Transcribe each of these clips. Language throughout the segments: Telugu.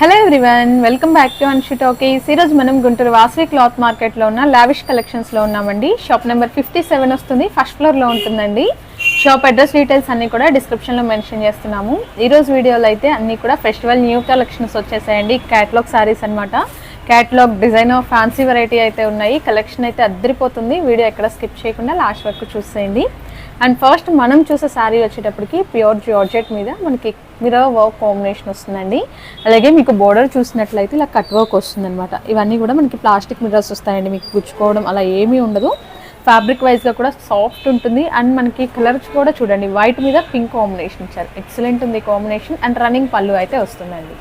Hello everyone welcome back to Anshi talkies ఈరోజు మనం గుంటూరు వాసవి క్లాత్ మార్కెట్లో ఉన్న లావిష్ కలెక్షన్స్లో ఉన్నామండి. షాప్ నెంబర్ ఫిఫ్టీ సెవెన్ వస్తుంది ఫస్ట్ ఫ్లోర్లో ఉంటుందండి. షాప్ అడ్రస్ డీటెయిల్స్ అన్నీ కూడా డిస్క్రిప్షన్లో మెన్షన్ చేస్తున్నాము. ఈరోజు వీడియోలో అయితే అన్నీ కూడా ఫెస్టివల్ న్యూ కలెక్షన్స్ వచ్చేసాయండి. క్యాట్లాగ్ శారీస్ అన్నమాట. Catalogue design of fancy variety అయితే ఉన్నాయి. కలెక్షన్ అయితే అద్దరిపోతుంది. వీడియో ఎక్కడ స్కిప్ చేయకుండా లాస్ట్ వరకు చూసేయండి. అండ్ ఫస్ట్ మనం చూసే శారీ వచ్చేటప్పటికి ప్యూర్ జార్జెట్ మీద మనకి మిరర్ వర్క్ కాంబినేషన్ వస్తుందండి. అలాగే మీకు బోర్డర్ చూసినట్లయితే ఇలా కట్ వర్క్ వస్తుందన్నమాట. ఇవన్నీ కూడా మనకి ప్లాస్టిక్ మిరర్స్ వస్తాయండి. మీకు గుచ్చుకోవడం అలా ఏమీ ఉండదు. ఫ్యాబ్రిక్ వైజ్గా కూడా సాఫ్ట్ ఉంటుంది. అండ్ మనకి కలర్స్ కూడా చూడండి. వైట్ మీద పింక్ కాంబినేషన్ ఇచ్చారు. ఎక్సలెంట్ ఉంది కాంబినేషన్ అండ్ రన్నింగ్ పళ్ళు అయితే వస్తుందండి.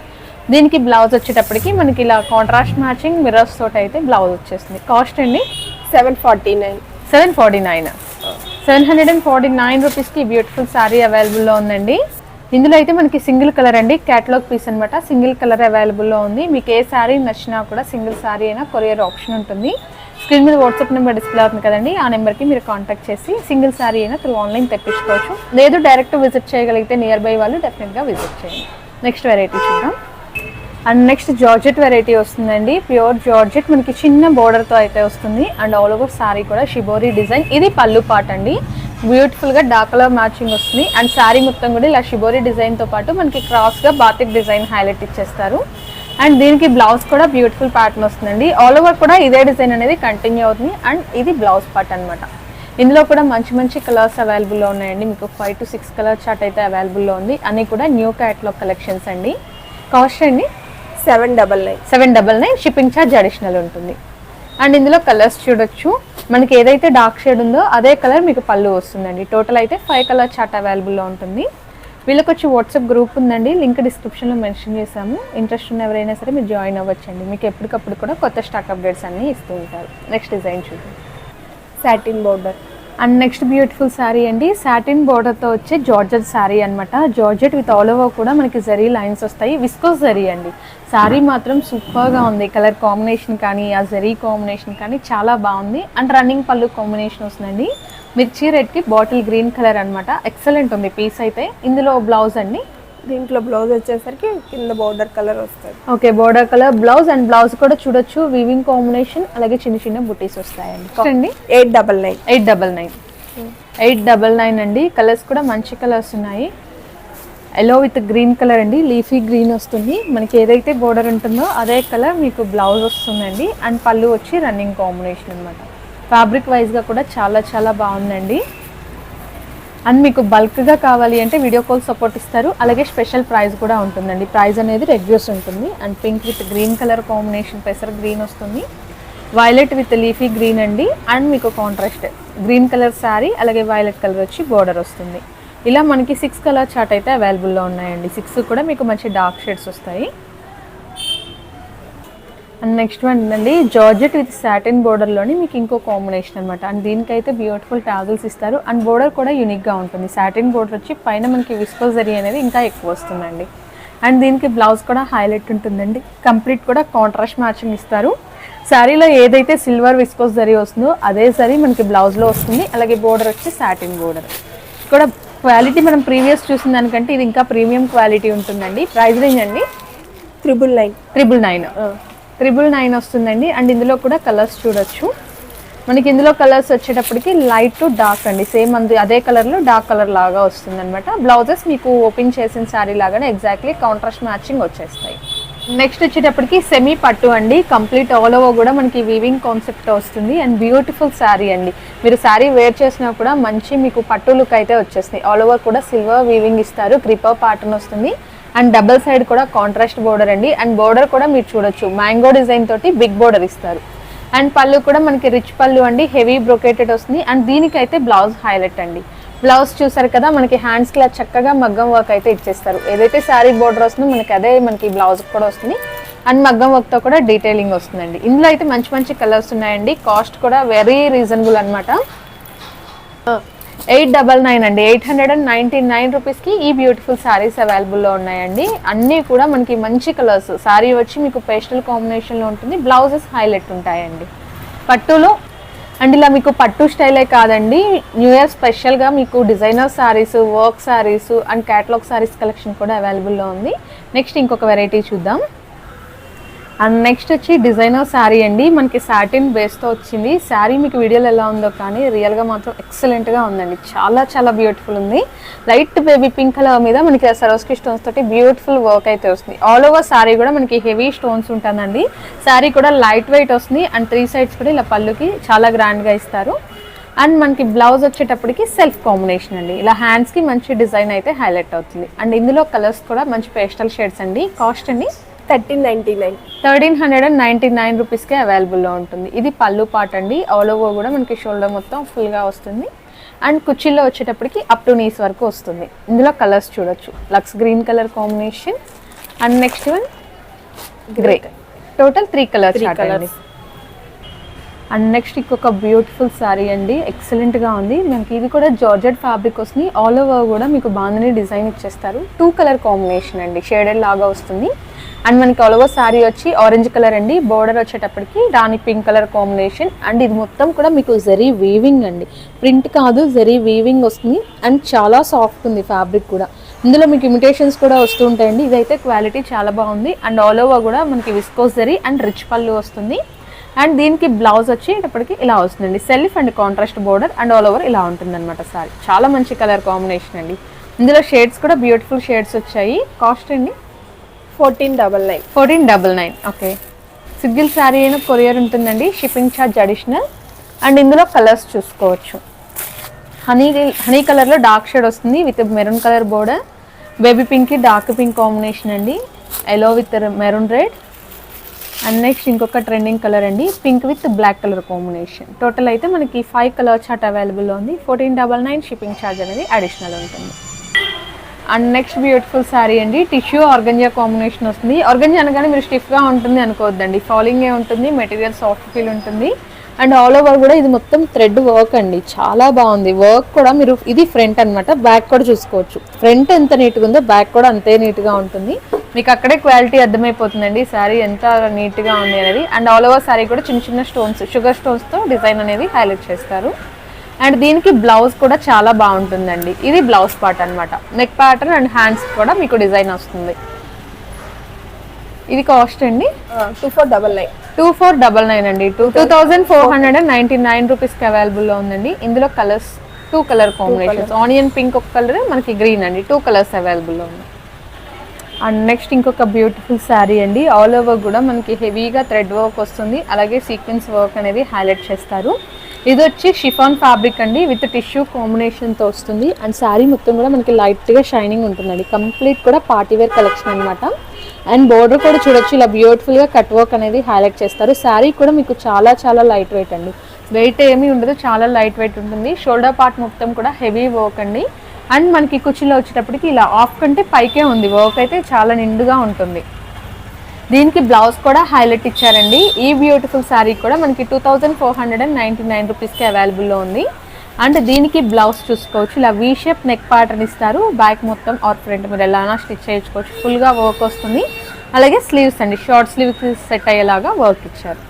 దీనికి బ్లౌజ్ వచ్చేటప్పటికి మనకి ఇలా కాంట్రాస్ట్ మ్యాచింగ్ మిరర్స్ తోటి అయితే బ్లౌజ్ వచ్చేస్తుంది. కాస్ట్ అండి? Seven forty nine seven forty nine seven hundred and forty nine రూపీస్కి బ్యూటిఫుల్ శారీ అవైలబుల్లో ఉందండి. ఇందులో అయితే మనకి సింగిల్ కలర్ అండి క్యాటలాగ్ పీస్ అనమాట సింగిల్ కలర్ అవైలబుల్లో ఉంది. మీకు ఏ శారీ నచ్చినా కూడా సింగిల్ శారీ అయినా కొరియర్ ఆప్షన్ ఉంటుంది. స్క్రీన్ మీద వాట్సాప్ నెంబర్ డిస్ప్లే అవుతుంది కదండి ఆ నెంబర్కి మీరు కాంటాక్ట్ చేసి సింగిల్ శారీ అయినా త్రూ ఆన్లైన్ తెప్పించుకోవచ్చు. లేదు డైరెక్ట్ విజిట్ చేయగలిగితే నియర్ బై వాళ్ళు డెఫినెట్గా విజిట్ చేయండి. నెక్స్ట్ వెరైటీ చూద్దాం. అండ్ నెక్స్ట్ జార్జెట్ వెరైటీ వస్తుందండి. ప్యూర్ జార్జెట్ మనకి చిన్న బోర్డర్తో అయితే వస్తుంది. అండ్ ఆల్ ఓవర్ శారీ కూడా షిబోరీ డిజైన్ ఇది పళ్ళు పాట్ అండి బ్యూటిఫుల్గా డార్క్ కలర్ మ్యాచింగ్ వస్తుంది. అండ్ శారీ మొత్తం కూడా ఇలా షిబోరీ డిజైన్తో పాటు మనకి క్రాస్గా బాతిక్ డిజైన్ హైలైట్ ఇచ్చేస్తారు. అండ్ దీనికి బ్లౌజ్ కూడా బ్యూటిఫుల్ ప్యాటర్న్ వస్తుందండి. ఆల్ ఓవర్ కూడా ఇదే డిజైన్ అనేది కంటిన్యూ అవుతుంది. అండ్ ఇది బ్లౌజ్ పార్ట్ అనమాట ఇందులో కూడా మంచి మంచి కలర్స్ అవైలబుల్లో ఉన్నాయండి. మీకు five to six colour chart అయితే అవైలబుల్లో ఉంది. అన్నీ కూడా న్యూ క్యాట్లాగ్ కలెక్షన్స్ అండి. కాస్ట్ అండి? Seven double nine seven double nine shipping charge additional ఉంటుంది. అండ్ ఇందులో కలర్స్ చూడొచ్చు. మనకి ఏదైతే డార్క్ షేడ్ ఉందో అదే కలర్ మీకు పళ్ళు వస్తుందండి. టోటల్ అయితే ఫైవ్ కలర్ చాట్ అవైలబుల్లో ఉంటుంది. వీళ్ళకి వచ్చి వాట్సాప్ గ్రూప్ ఉందండి లింక్ డిస్క్రిప్షన్లో మెన్షన్ చేశాము. ఇంట్రెస్ట్ ఉన్న ఎవరైనా సరే మీరు జాయిన్ అవ్వచ్చండి. మీకు ఎప్పటికప్పుడు కూడా కొత్త స్టాక్ అప్డేట్స్ అన్నీ ఇస్తూ ఉంటారు. నెక్స్ట్ డిజైన్ చూద్దాం. Satin border and next beautiful sari అండి సాటిన్ బోర్డర్తో వచ్చే జార్జెట్ శారీ అనమాట జార్జెట్ విత్ ఆల్ ఓవర్ కూడా మనకి జరీ లైన్స్ వస్తాయి. విస్కోస్ జరీ అండి. శారీ మాత్రం సూపర్గా ఉంది. కలర్ కాంబినేషన్ కానీ ఆ జరీ కాంబినేషన్ కానీ చాలా బాగుంది. అండ్ రన్నింగ్ పళ్ళు కాంబినేషన్ వస్తుందండి. మిర్చి రెడ్కి బాటిల్ గ్రీన్ కలర్ అనమాట ఎక్సలెంట్ ఉంది పీస్ అయితే. ఇందులో బ్లౌజ్ అండి. దీంట్లో బ్లౌజ్ వచ్చేసరికి కింద బోర్డర్ కలర్ వస్తుంది. Okay border colour blouse and blouse కూడా చూడొచ్చు. వివింగ్ కాంబినేషన్ అలాగే చిన్న చిన్న బుటీస్ వస్తాయండి. అండి eight double nine eight double nine eight double nine అండి. కలర్స్ కూడా మంచి కలర్స్ ఉన్నాయి. ఎల్లో విత్ గ్రీన్ కలర్ అండి. లీఫీ గ్రీన్ వస్తుంది. మనకి ఏదైతే బోర్డర్ ఉంటుందో అదే కలర్ మీకు బ్లౌజ్ వస్తుందండి. అండ్ పళ్ళు వచ్చి రన్నింగ్ కాంబినేషన్ అనమాట ఫ్యాబ్రిక్ వైజ్గా కూడా చాలా చాలా బాగుందండి. అండ్ మీకు బల్క్గా కావాలి అంటే వీడియో కాల్ సపోర్ట్ ఇస్తారు. అలాగే స్పెషల్ ప్రైస్ కూడా ఉంటుందండి. ప్రైస్ అనేది రెడ్యూస్ ఉంటుంది. And pink with green colour combination పెసర్ green వస్తుంది. వైలెట్ విత్ లీఫీ గ్రీన్ అండి. అండ్ మీకు కాంట్రాస్ట్ గ్రీన్ కలర్ శారీ అలాగే వైలెట్ కలర్ వచ్చి బోర్డర్ వస్తుంది. ఇలా మనకి సిక్స్ కలర్ చార్ట్ అయితే అవైలబుల్లో ఉన్నాయండి. సిక్స్ కూడా మీకు మంచి డార్క్ షేడ్స్ వస్తాయి. అండ్ నెక్స్ట్ వన్ అండి జార్జెట్ విత్ సాటిన్ బోర్డర్లోని మీకు ఇంకో కాంబినేషన్ అనమాట అండ్ దీనికైతే బ్యూటిఫుల్ టాజిల్స్ ఇస్తారు. అండ్ బోర్డర్ కూడా యూనిక్గా ఉంటుంది. సాటిన్ బోర్డర్ వచ్చి పైన మనకి విస్కో జరీ అనేది ఇంకా ఎక్కువ వస్తుందండి. అండ్ దీనికి బ్లౌజ్ కూడా హైలైట్ ఉంటుందండి. కంప్లీట్ కూడా కాంట్రాస్ట్ మ్యాచింగ్ ఇస్తారు. శారీలో ఏదైతే సిల్వర్ విస్కోస్ జరీ వస్తుందో అదే జరీ మనకి బ్లౌజ్లో వస్తుంది. అలాగే బోర్డర్ వచ్చి సాటిన్ బోర్డర్. కూడా క్వాలిటీ మనం ప్రీవియస్ చూసిన దానికంటే ఇది ఇంకా ప్రీమియం క్వాలిటీ ఉంటుందండి. ప్రైస్ రేంజ్ అండి? Triple nine triple nine triple nine వస్తుందండి. అండ్ ఇందులో కూడా కలర్స్ చూడొచ్చు. మనకి ఇందులో కలర్స్ వచ్చేటప్పటికి లైట్ టు డార్క్ అండి. సేమ్ అందు అదే కలర్లో డార్క్ కలర్ లాగా వస్తుంది అనమాట బ్లౌజెస్ మీకు ఓపెన్ చేసిన శారీ లాగానే ఎగ్జాక్ట్లీ కాంట్రాస్ట్ మ్యాచింగ్ వచ్చేస్తాయి. నెక్స్ట్ వచ్చేటప్పటికి సెమీ పట్టు అండి. కంప్లీట్ ఆల్ ఓవర్ కూడా మనకి వీవింగ్ కాన్సెప్ట్ వస్తుంది. అండ్ బ్యూటిఫుల్ శారీ అండి. మీరు శారీ వేర్ చేసినా కూడా మంచి మీకు పట్టు లుక్ అయితే వచ్చేస్తుంది. ఆల్ ఓవర్ కూడా సిల్వర్ వీవింగ్ ఇస్తారు. క్రిపర్ ప్యాటర్న్ వస్తుంది. అండ్ డబల్ సైడ్ కూడా కాంట్రాస్ట్ బోర్డర్ అండి. అండ్ బోర్డర్ కూడా మీరు చూడొచ్చు. మ్యాంగో డిజైన్ తోటి బిగ్ బోర్డర్ ఇస్తారు. అండ్ పళ్ళు కూడా మనకి రిచ్ పళ్ళు అండి. హెవీ బ్రొకేటెడ్ వస్తుంది. అండ్ దీనికైతే బ్లౌజ్ హైలైట్ అండి. బ్లౌజ్ చూసారు కదా మనకి హ్యాండ్స్కి ఇలా చక్కగా మగ్గం వర్క్ అయితే ఇచ్చేస్తారు. ఏదైతే శారీ బోర్డర్ వస్తుందో మనకి అదే మనకి బ్లౌజ్ కూడా వస్తుంది. అండ్ మగ్గం వర్క్తో కూడా డీటెయిలింగ్ వస్తుందండి. ఇందులో అయితే మంచి మంచి కలర్స్ ఉన్నాయండి. కాస్ట్ కూడా వెరీ రీజనబుల్ అనమాట ఎయిట్ డబల్ నైన్ అండి. Eight hundred and ninety nine రూపీస్కి ఈ బ్యూటిఫుల్ శారీస్ అవైలబుల్లో ఉన్నాయండి. అన్నీ కూడా మనకి మంచి కలర్స్ శారీ వచ్చి మీకు పేస్టల్ కాంబినేషన్లో ఉంటుంది. బ్లౌజెస్ హైలైట్ ఉంటాయండి. పట్టులో అండ్ ఇలా మీకు పట్టు స్టైలే కాదండి. న్యూ ఇయర్ స్పెషల్గా మీకు designer saris work saris and catalogue saris collection కూడా అవైలబుల్లో ఉంది. నెక్స్ట్ ఇంకొక వెరైటీ చూద్దాం. అండ్ నెక్స్ట్ వచ్చి డిజైనర్ శారీ అండి. మనకి సాటిన్ బేస్తో వచ్చింది. శారీ మీకు వీడియోలో ఎలా ఉందో కానీ రియల్గా మాత్రం ఎక్సలెంట్గా ఉందండి. చాలా చాలా బ్యూటిఫుల్ ఉంది. లైట్ బేబీ పింక్ కలర్ మీద మనకి సరోస్కి స్టోన్స్ తోటి బ్యూటిఫుల్ వర్క్ అయితే వస్తుంది. ఆల్ ఓవర్ శారీ కూడా మనకి హెవీ స్టోన్స్ ఉంటుందండి. శారీ కూడా లైట్ వెయిట్ వస్తుంది. అండ్ త్రీ సైడ్స్ కూడా ఇలా పళ్ళుకి చాలా గ్రాండ్గా ఇస్తారు. అండ్ మనకి బ్లౌజ్ వచ్చేటప్పటికి సెల్ఫ్ కాంబినేషన్ అండి. ఇలా హ్యాండ్స్కి మంచి డిజైన్ అయితే హైలైట్ అవుతుంది. అండ్ ఇందులో కలర్స్ కూడా మంచి పేస్టల్ షేడ్స్ అండి. కాస్ట్ అండి. Thirteen ninety nine. Thirteen hundred and ninety nine రూపీస్కే అవైలబుల్లో ఉంటుంది. ఇది పళ్ళు పాట అండి. ఆల్ ఓవర్ కూడా మనకి షోల్డర్ మొత్తం ఫుల్గా వస్తుంది. అండ్ కుర్చీలో వచ్చేటప్పటికి అప్ టు నీస్ వరకు వస్తుంది. ఇందులో కలర్స్ చూడొచ్చు. Lux green colour combination. And next one grey total three colours Three and next ఇంకొక బ్యూటిఫుల్ శారీ అండి. ఎక్సలెంట్గా ఉంది. మనకి ఇది కూడా జార్జెట్ ఫ్యాబ్రిక్ వస్తుంది ఆల్ ఓవర్ కూడా మీకు బాగుందని డిజైన్ ఇచ్చేస్తారు. టూ కలర్ కాంబినేషన్ అండి. షేడెడ్ లాగా వస్తుంది. అండ్ మనకి ఆల్ ఓవర్ శారీ వచ్చి ఆరెంజ్ కలర్ అండి. బోర్డర్ వచ్చేటప్పటికి rani pink colour combination. And ఇది మొత్తం కూడా మీకు జరీ వీవింగ్ అండి. ప్రింట్ కాదు జరీ వీవింగ్ వస్తుంది. అండ్ చాలా సాఫ్ట్ ఉంది ఫ్యాబ్రిక్ కూడా. ఇందులో మీకు ఇమిటేషన్స్ కూడా వస్తూ ఉంటాయండి. ఇదైతే క్వాలిటీ చాలా బాగుంది. అండ్ ఆల్ ఓవర్ కూడా మనకి విస్కోస్ జరీ అండ్ రిచ్ పళ్ళు వస్తుంది. అండ్ దీనికి బ్లౌజ్ వచ్చేటప్పటికి ఇలా వస్తుందండి. Self and contrast border and all over ఇలా ఉంటుంది అనమాట సారీ. చాలా మంచి కలర్ కాంబినేషన్ అండి. ఇందులో షేడ్స్ కూడా బ్యూటిఫుల్ షేడ్స్ వచ్చాయి. కాస్ట్ అండి? Fourteen double nine. Fourteen double nine. Okay. Single sari అయినా కొరియర్ ఉంటుందండి. Shipping charge additional. అండ్ ఇందులో కలర్స్ చూసుకోవచ్చు. హనీ హనీ కలర్లో డార్క్ షేడ్ వస్తుంది with maroon colour border. Baby పింక్కి డార్క్ పింక్ కాంబినేషన్ అండి. Yellow with maroon red. And next ఇంకొక ట్రెండింగ్ కలర్ అండి. Pink with black colour combination total అయితే మనకి ఫైవ్ కలర్ చార్ట్ అవైలబుల్లో ఉంది. Fourteen double nine shipping charge అనేది అడిషనల్ ఉంటుంది. అండ్ నెక్స్ట్ బ్యూటిఫుల్ శారీ అండి. టిష్యూ ఆర్గంజా కాంబినేషన్ వస్తుంది. ఆర్గంజా అనగానే మీరు స్టిఫ్గా ఉంటుంది అనుకోవద్దండి. ఫాలింగే ఉంటుంది మెటీరియల్ సాఫ్ట్ ఫీల్ ఉంటుంది. అండ్ ఆల్ ఓవర్ కూడా ఇది మొత్తం థ్రెడ్ వర్క్ అండి. చాలా బాగుంది. వర్క్ కూడా మీరు ఇది ఫ్రంట్ అన్నమాట. బ్యాక్ కూడా చూసుకోవచ్చు. ఫ్రంట్ ఎంత నీట్గా ఉందో బ్యాక్ కూడా అంతే నీట్గా ఉంటుంది. మీకు అక్కడే క్వాలిటీ అర్థమైపోతుందండి. శారీ ఎంత నీట్గా ఉంది అనేది. అండ్ ఆల్ ఓవర్ శారీ కూడా చిన్న చిన్న స్టోన్స్ షుగర్ స్టోన్స్తో డిజైన్ అనేది హైలైట్ చేస్తారు. అండ్ దీనికి బ్లౌజ్ కూడా చాలా బాగుంటుందండి. ఇది బ్లౌజ్ పార్ట్ అన్నమాట. నెక్ ప్యాటర్న్ అండ్ హ్యాండ్స్ కూడా మీకు డిజైన్ వస్తుంది. ఇది కాస్ట్ అండి? Two four double nine two four double nine అండి. Two two thousand four hundred and ninety nine రూపీస్కి అవైలబుల్లో ఉందండి. ఇందులో colours two colour combinations onion pink ఒక కలర్ మనకి గ్రీన్ అండి. టూ కలర్స్ అవైలబుల్లో ఉన్నాయి. అండ్ నెక్స్ట్ ఇంకొక బ్యూటిఫుల్ శారీ అండి. ఆల్ ఓవర్ కూడా మనకి హెవీగా థ్రెడ్ వర్క్ వస్తుంది. అలాగే సీక్వెన్స్ వర్క్ అనేది హైలైట్ చేస్తారు. ఇది వచ్చి షిఫాన్ ఫ్యాబ్రిక్ అండి. విత్ టిష్యూ కాంబినేషన్తో వస్తుంది. అండ్ శారీ మొత్తం కూడా మనకి లైట్గా షైనింగ్ ఉంటుందండి. కంప్లీట్ కూడా పార్టీ వేర్ కలెక్షన్ అనమాట అండ్ బోర్డర్ కూడా చూడొచ్చు. ఇలా బ్యూటిఫుల్గా కట్ వర్క్ అనేది హైలైట్ చేస్తారు. శారీ కూడా మీకు చాలా చాలా లైట్ వెయిట్ అండి. వెయిట్ ఏమీ ఉండదు. చాలా లైట్ వెయిట్ ఉంటుంది. షోల్డర్ పార్ట్ మొత్తం కూడా హెవీ వర్క్ అండి. అండ్ మనకి కుర్చీలో వచ్చేటప్పటికి ఇలా ఆఫ్ కంటే పైకే ఉంది. వర్క్ అయితే చాలా నిండుగా ఉంటుంది. దీనికి బ్లౌజ్ కూడా హైలైట్ ఇచ్చారండి. ఈ బ్యూటిఫుల్ శారీ కూడా మనకి two thousand four hundred and ninety nine రూపీస్కి అవైలబుల్లో ఉంది. అండ్ దీనికి బ్లౌజ్ చూసుకోవచ్చు. ఇలా వీ షేప్ నెక్ ప్యాటర్న్ ఇస్తారు. బ్యాక్ మొత్తం ఆర్ ఫ్రంట్ మీరు ఎలానా స్టిచ్ చేయించుకోవచ్చు. ఫుల్గా వర్క్ వస్తుంది. అలాగే స్లీవ్స్ అండి. షార్ట్ స్లీవ్స్ సెట్ అయ్యేలాగా వర్క్ ఇచ్చారు.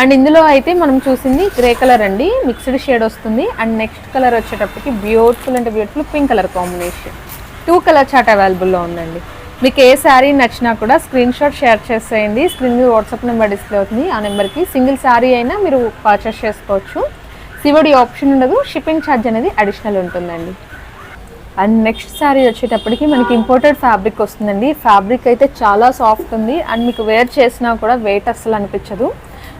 అండ్ ఇందులో అయితే మనం చూసింది గ్రే కలర్ అండి. మిక్స్డ్ షేడ్ వస్తుంది. అండ్ నెక్స్ట్ కలర్ వచ్చేటప్పటికి బ్యూటిఫుల్ అంటే beautiful pink colour combination. Two colour chart అవైలబుల్లో ఉందండి. మీకు ఏ శారీ నచ్చినా కూడా స్క్రీన్ షాట్ షేర్ చేసేయండి. స్క్రీన్ మీద వాట్సాప్ నెంబర్ డిస్ప్లే అవుతుంది. ఆ నెంబర్కి సింగిల్ శారీ అయినా మీరు పర్చేస్ చేసుకోవచ్చు. సివడి ఆప్షన్ ఉండదు. షిప్పింగ్ ఛార్జ్ అనేది అడిషనల్ ఉంటుందండి. అండ్ నెక్స్ట్ శారీ వచ్చేటప్పటికి మనకి ఇంపోర్టెడ్ ఫ్యాబ్రిక్ వస్తుందండి. ఫ్యాబ్రిక్ అయితే చాలా సాఫ్ట్ ఉంది. అండ్ మీకు వేర్ చేసినా కూడా వెయిట్ అస్సలు అనిపించదు.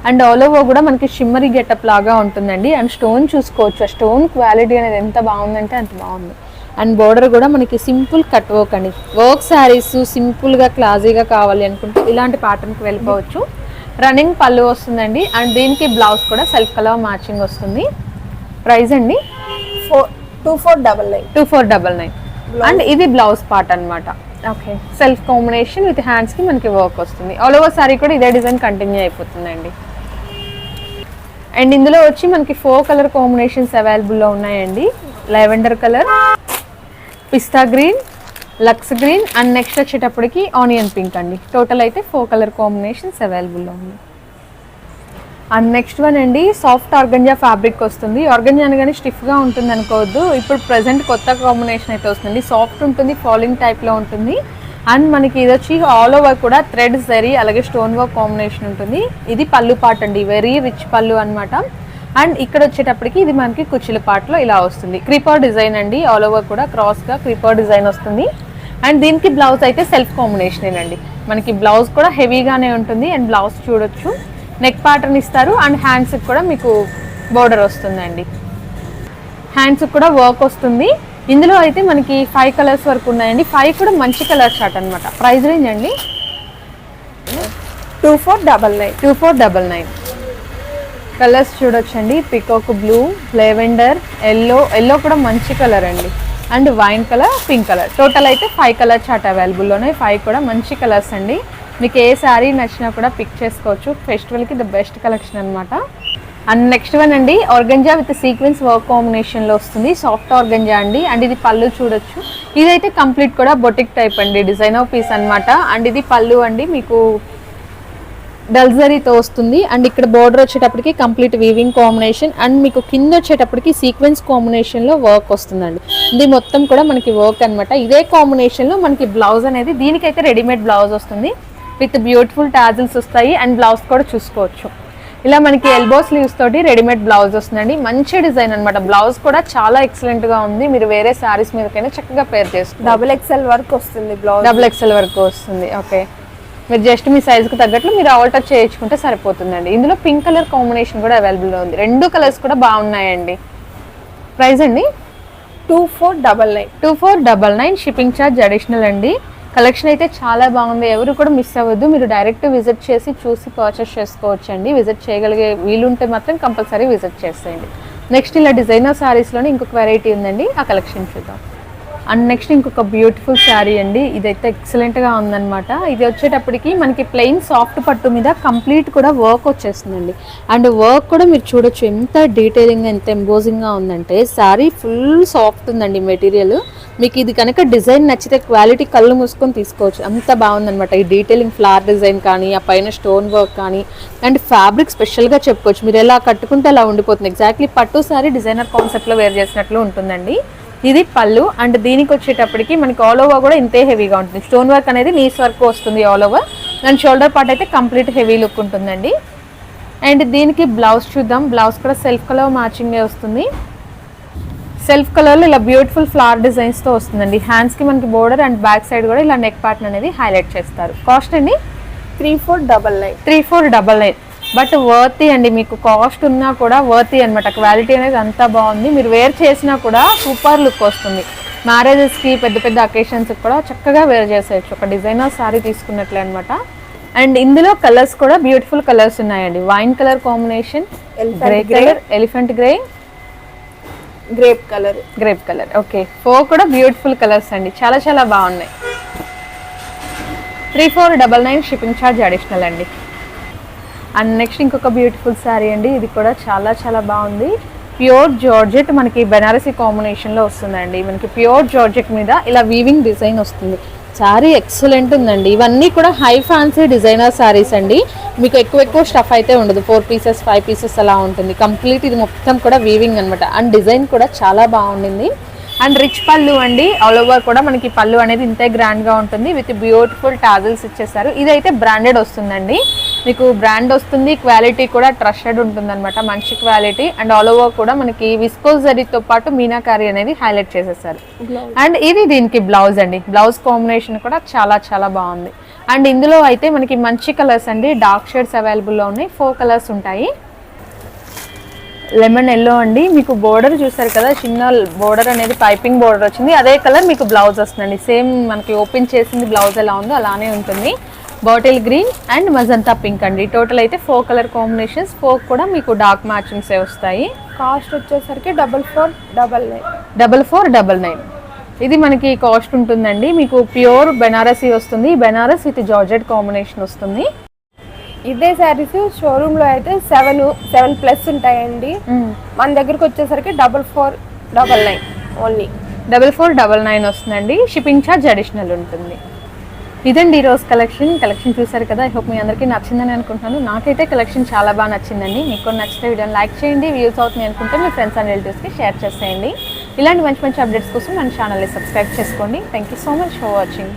అండ్ ఆల్ ఓవర్ కూడా మనకి షిమ్మరీ గెటప్ లాగా ఉంటుందండి. అండ్ స్టోన్ చూసుకోవచ్చు. ఆ స్టోన్ క్వాలిటీ అనేది ఎంత బాగుందంటే అంత బాగుంది. అండ్ బోర్డర్ కూడా మనకి సింపుల్ కట్ వర్క్ అండి. వర్క్ శారీస్ సింపుల్గా క్లాజీగా కావాలి అనుకుంటే ఇలాంటి ప్యాటర్న్కి వెళ్ళిపోవచ్చు. రన్నింగ్ పళ్ళు వస్తుందండి. అండ్ దీనికి బ్లౌజ్ కూడా సెల్ఫ్ కలర్ మ్యాచింగ్ వస్తుంది. ప్రైస్ అండి? Four two four double nine two four double nine and ఇది బ్లౌజ్ పార్ట్ అన్నమాట. ఓకే సెల్ఫ్ కాంబినేషన్ విత్ హ్యాండ్స్కి మనకి వర్క్ వస్తుంది. ఆల్ ఓవర్ సారీ కూడా ఇదే డిజైన్ కంటిన్యూ అయిపోతుందండి. అండ్ ఇందులో వచ్చి మనకి ఫోర్ కలర్ కాంబినేషన్స్ అవైలబుల్లో ఉన్నాయండి. Lavender colour pista green lux green and next వచ్చేటప్పటికి ఆనియన్ పింక్ అండి. టోటల్ అయితే ఫోర్ కలర్ కాంబినేషన్స్ అవైలబుల్లో ఉన్నాయి. అండ్ నెక్స్ట్ వన్ అండి సాఫ్ట్ ఆర్గంజా ఫ్యాబ్రిక్ వస్తుంది. ఆర్గంజా అనగానే స్టిఫ్గా ఉంటుంది అనుకోవద్దు ఇప్పుడు ప్రజెంట్ కొత్త కాంబినేషన్ అయితే వస్తుంది సాఫ్ట్ ఉంటుంది ఫాలింగ్ టైప్లో ఉంటుంది. అండ్ మనకి ఇది వచ్చి ఆల్ ఓవర్ కూడా థ్రెడ్ జరీ అలాగే స్టోన్ వర్క్ కాంబినేషన్ ఉంటుంది. ఇది పళ్ళు పాట అండి వెరీ రిచ్ పళ్ళు అనమాట అండ్ ఇక్కడ వచ్చేటప్పటికి ఇది మనకి కుచ్చిల పాటలో ఇలా వస్తుంది. క్రీపర్ డిజైన్ అండి ఆల్ ఓవర్ కూడా క్రాస్గా క్రీపర్ డిజైన్ వస్తుంది. అండ్ దీనికి బ్లౌజ్ అయితే సెల్ఫ్ కాంబినేషన్ అండి మనకి బ్లౌజ్ కూడా హెవీగానే ఉంటుంది అండ్ బ్లౌజ్ చూడొచ్చు. నెక్ ప్యాటర్న్ ఇస్తారు అండ్ హ్యాండ్స్కి కూడా మీకు బోర్డర్ వస్తుందండి. హ్యాండ్స్కి కూడా వర్క్ వస్తుంది. ఇందులో అయితే మనకి ఫైవ్ కలర్స్ వరకు ఉన్నాయండి. ఫైవ్ కూడా మంచి కలర్ షర్ట్ అనమాట ప్రైస్ రేంజ్ అండి. Two four double nine two four double nine colours చూడొచ్చండి. Peacock blue lavender yellow yellow కూడా మంచి కలర్ అండి. And wine colour pink colour total అయితే ఫైవ్ కలర్ చాట్ అవైలబుల్లో ఉన్నాయి ఫైవ్ కూడా మంచి కలర్స్ అండి. మీకు ఏ శారీ నచ్చినా కూడా పిక్ చేసుకోవచ్చు. ఫెస్టివల్కి ద బెస్ట్ కలెక్షన్ అనమాట అండ్ నెక్స్ట్ వన్ అండి ఆర్గంజా విత్ సీక్వెన్స్ వర్క్ కాంబినేషన్లో వస్తుంది. సాఫ్ట్ ఆర్గంజా అండి. అండ్ ఇది పళ్ళు చూడొచ్చు. ఇదైతే కంప్లీట్ కూడా బొటిక్ టైప్ అండి డిజైన్ ఆఫ్ పీస్ అన్నమాట. అండ్ ఇది పళ్ళు అండి మీకు డల్జరీతో వస్తుంది. అండ్ ఇక్కడ బోర్డర్ వచ్చేటప్పటికి కంప్లీట్ వీవింగ్ కాంబినేషన్ అండ్ మీకు కింద వచ్చేటప్పటికి సీక్వెన్స్ కాంబినేషన్లో వర్క్ వస్తుందండి. ఇది మొత్తం కూడా మనకి వర్క్ అన్నమాట. ఇదే కాంబినేషన్లో మనకి బ్లౌజ్ అనేది దీనికైతే రెడీమేడ్ బ్లౌజ్ వస్తుంది. విత్ బ్యూటిఫుల్ టాజిల్స్ వస్తాయి. అండ్ బ్లౌజ్ కూడా చూసుకోవచ్చు. ఇలా మనకి ఎల్బో స్లీవ్స్ తోటి రెడీమేడ్ బ్లౌజ్ వస్తుందండి. మంచి డిజైన్ అన్నమాట. బ్లౌజ్ కూడా చాలా ఎక్సలెంట్గా ఉంది. మీరు వేరే శారీస్ మీదకైనా చక్కగా పేర్ చేసుకోవచ్చు. డబుల్ ఎక్స్ఎల్ వర్క్ వస్తుంది బ్లౌజ్ డబుల్ ఎక్స్ఎల్ వరకు వస్తుంది. ఓకే మీరు జస్ట్ మీ సైజుకి తగ్గట్లు మీరు ఆల్టర్ చేయించుకుంటే సరిపోతుందండి. ఇందులో పింక్ కలర్ కాంబినేషన్ కూడా అవైలబుల్లో ఉంది. రెండు కలర్స్ కూడా బాగున్నాయండి. ప్రైస్ అండి? Two four double nine two four double nine shipping charge additional అండి. కలెక్షన్ అయితే చాలా బాగుంది. ఎవరు కూడా మిస్ అవ్వద్దు. మీరు డైరెక్ట్ విజిట్ చేసి చూసి పర్చేస్ చేసుకోవచ్చు అండి విజిట్ చేయగలిగే వీలుంటే మాత్రం కంపల్సరీ విజిట్ చేసేయండి. నెక్స్ట్ ఇలా డిజైనర్ శారీస్లోనే ఇంకొక వెరైటీ ఉందండి. ఆ కలెక్షన్ చూద్దాం. అండ్ నెక్స్ట్ ఇంకొక బ్యూటిఫుల్ శారీ అండి. ఇదైతే ఎక్సలెంట్గా ఉందన్నమాట. ఇది వచ్చేటప్పటికి మనకి ప్లెయిన్ సాఫ్ట్ పట్టు మీద కంప్లీట్ కూడా వర్క్ వచ్చేస్తుందండి. అండ్ వర్క్ కూడా మీరు చూడొచ్చు ఎంత డీటెయిలింగ్ ఎంత ఎంబోజింగ్గా ఉందంటే శారీ ఫుల్ సాఫ్ట్ ఉందండి మెటీరియల్ మీకు ఇది కనుక డిజైన్ నచ్చితే క్వాలిటీ కళ్ళు మూసుకొని తీసుకోవచ్చు. అంత బాగుందనమాట ఈ డీటెయిలింగ్ ఫ్లవర్ డిజైన్ కానీ ఆ పైన స్టోన్ వర్క్ కానీ అండ్ ఫ్యాబ్రిక్ స్పెషల్గా చెప్పుకోవచ్చు. మీరు ఎలా కట్టుకుంటే అలా ఉండిపోతుంది. ఎగ్జాక్ట్లీ పట్టు శారీ డిజైనర్ కాన్సెప్ట్లో వేర్ చేసినట్లు ఉంటుందండి. ఇది పళ్ళు. అండ్ దీనికి వచ్చేటప్పటికి మనకి ఆల్ ఓవర్ కూడా ఇంతే హెవీగా ఉంటుంది. స్టోన్ వర్క్ అనేది నీస్ వర్క్ వస్తుంది all over and shoulder part అయితే కంప్లీట్ హెవీ లుక్ ఉంటుందండి. అండ్ దీనికి బ్లౌజ్ చూద్దాం. బ్లౌజ్ కూడా సెల్ఫ్ కలర్ మ్యాచింగే వస్తుంది. సెల్ఫ్ కలర్లో ఇలా బ్యూటిఫుల్ ఫ్లవర్ డిజైన్స్తో వస్తుందండి. హ్యాండ్స్కి మనకి బోర్డర్ అండ్ బ్యాక్ సైడ్ కూడా ఇలా నెక్ పార్ట్ అనేది హైలైట్ చేస్తారు. కాస్ట్ అండి? Three four double nine three four double nine but worthy అండి మీకు కాస్ట్ ఉన్నా కూడా వర్తీ అనమాట క్వాలిటీ అనేది అంతా బాగుంది. మీరు వేర్ చేసినా కూడా సూపర్ లుక్ వస్తుంది. మ్యారేజెస్కి పెద్ద పెద్ద అకేషన్స్కి కూడా చక్కగా వేర్ చేసేయచ్చు. ఒక డిజైనర్ సారీ తీసుకున్నట్లే అనమాట అండ్ ఇందులో కలర్స్ కూడా బ్యూటిఫుల్ కలర్స్ ఉన్నాయండి. Wine colour combination grey. Colour elephant grey. Grape colour. Grape colour. Okay. Four కూడా బ్యూటిఫుల్ కలర్స్ అండి. చాలా చాలా బాగున్నాయి. Three four double nine shipping charge additional అండి. అండ్ నెక్స్ట్ ఇంకొక బ్యూటిఫుల్ శారీ అండి. ఇది కూడా చాలా చాలా బాగుంది. ప్యూర్ జార్జెట్ మనకి బెనారసీ కాంబినేషన్లో వస్తుందండి. మనకి ప్యూర్ జార్జెట్ మీద ఇలా వీవింగ్ డిజైన్ వస్తుంది. శారీ ఎక్సలెంట్ ఉందండి. ఇవన్నీ కూడా హై ఫ్యాన్సీ డిజైనర్ శారీస్ అండి. మీకు ఎక్కువ ఎక్కువ స్టఫ్ అయితే ఉండదు. ఫోర్ పీసెస్ ఫైవ్ పీసెస్ అలా ఉంటుంది. కంప్లీట్ ఇది మొత్తం కూడా వీవింగ్ అనమాట అండ్ డిజైన్ కూడా చాలా బాగుండింది. అండ్ రిచ్ పళ్ళు అండి. ఆల్ ఓవర్ కూడా మనకి పళ్ళు అనేది ఇంతే గ్రాండ్గా ఉంటుంది. విత్ బ్యూటిఫుల్ టాజిల్స్ ఇచ్చేసారు. ఇదైతే బ్రాండెడ్ వస్తుందండి. మీకు బ్రాండ్ వస్తుంది క్వాలిటీ కూడా ట్రస్టెడ్ ఉంటుంది అనమాట మంచి క్వాలిటీ అండ్ ఆల్ ఓవర్ కూడా మనకి విస్కోస్ జరీతో పాటు మీనాకారి అనేది హైలైట్ చేసేసారు. అండ్ ఇది దీనికి బ్లౌజ్ అండి. బ్లౌజ్ కాంబినేషన్ కూడా చాలా చాలా బాగుంది. అండ్ ఇందులో అయితే మనకి మంచి కలర్స్ అండి. డార్క్ షేడ్స్ అవైలబుల్లో ఉన్నాయి. ఫోర్ కలర్స్ ఉంటాయి. లెమన్ ఎల్లో అండి. మీకు బోర్డర్ చూసారు కదా చిన్న బోర్డర్ అనేది పైపింగ్ బోర్డర్ వచ్చింది. అదే కలర్ మీకు బ్లౌజ్ వస్తుందండి. సేమ్ మనకి ఓపెన్ చేసింది బ్లౌజ్ ఎలా ఉందో అలానే ఉంటుంది. Bottle green and magenta pink అండి. టోటల్ అయితే ఫోర్ కలర్ కాంబినేషన్స్ ఫోర్ కూడా మీకు డార్క్ మ్యాచింగ్స్ వస్తాయి. కాస్ట్ వచ్చేసరికి double four double nine double four double nine ఇది మనకి కాస్ట్ ఉంటుందండి. మీకు ప్యూర్ బెనారసీ వస్తుంది. బెనారస్ విత్ జార్జెట్ కాంబినేషన్ వస్తుంది. ఇదే శారీస్ షోరూమ్లో అయితే సెవెన్ సెవెన్ ప్లస్ ఉంటాయండి. మన దగ్గరకు వచ్చేసరికి double four double nine only double four double nine వస్తుందండి. షిప్పింగ్ ఛార్జ్ అడిషనల్ ఉంటుంది. ఇదండి ఈరోజు కలెక్షన్. కలెక్షన్ చూసారు కదా ఐ హోప్ మీ అందరికీ నచ్చిందని అనుకుంటున్నాను. నాకైతే కలెక్షన్ చాలా బాగా నచ్చిందండి. మీకు కూడా నచ్చితే వీడియోని లైక్ చేయండి వ్యూస్ అవుతుంది అనుకుంటే మీ ఫ్రెండ్స్ అండ్ రిలేటివ్స్కి షేర్ చేసేయండి. ఇలాంటి మంచి మంచి అప్డేట్స్ కోసం మన ఛానల్ని సబ్స్క్రైబ్ చేసుకోండి. Thank you so much for watching.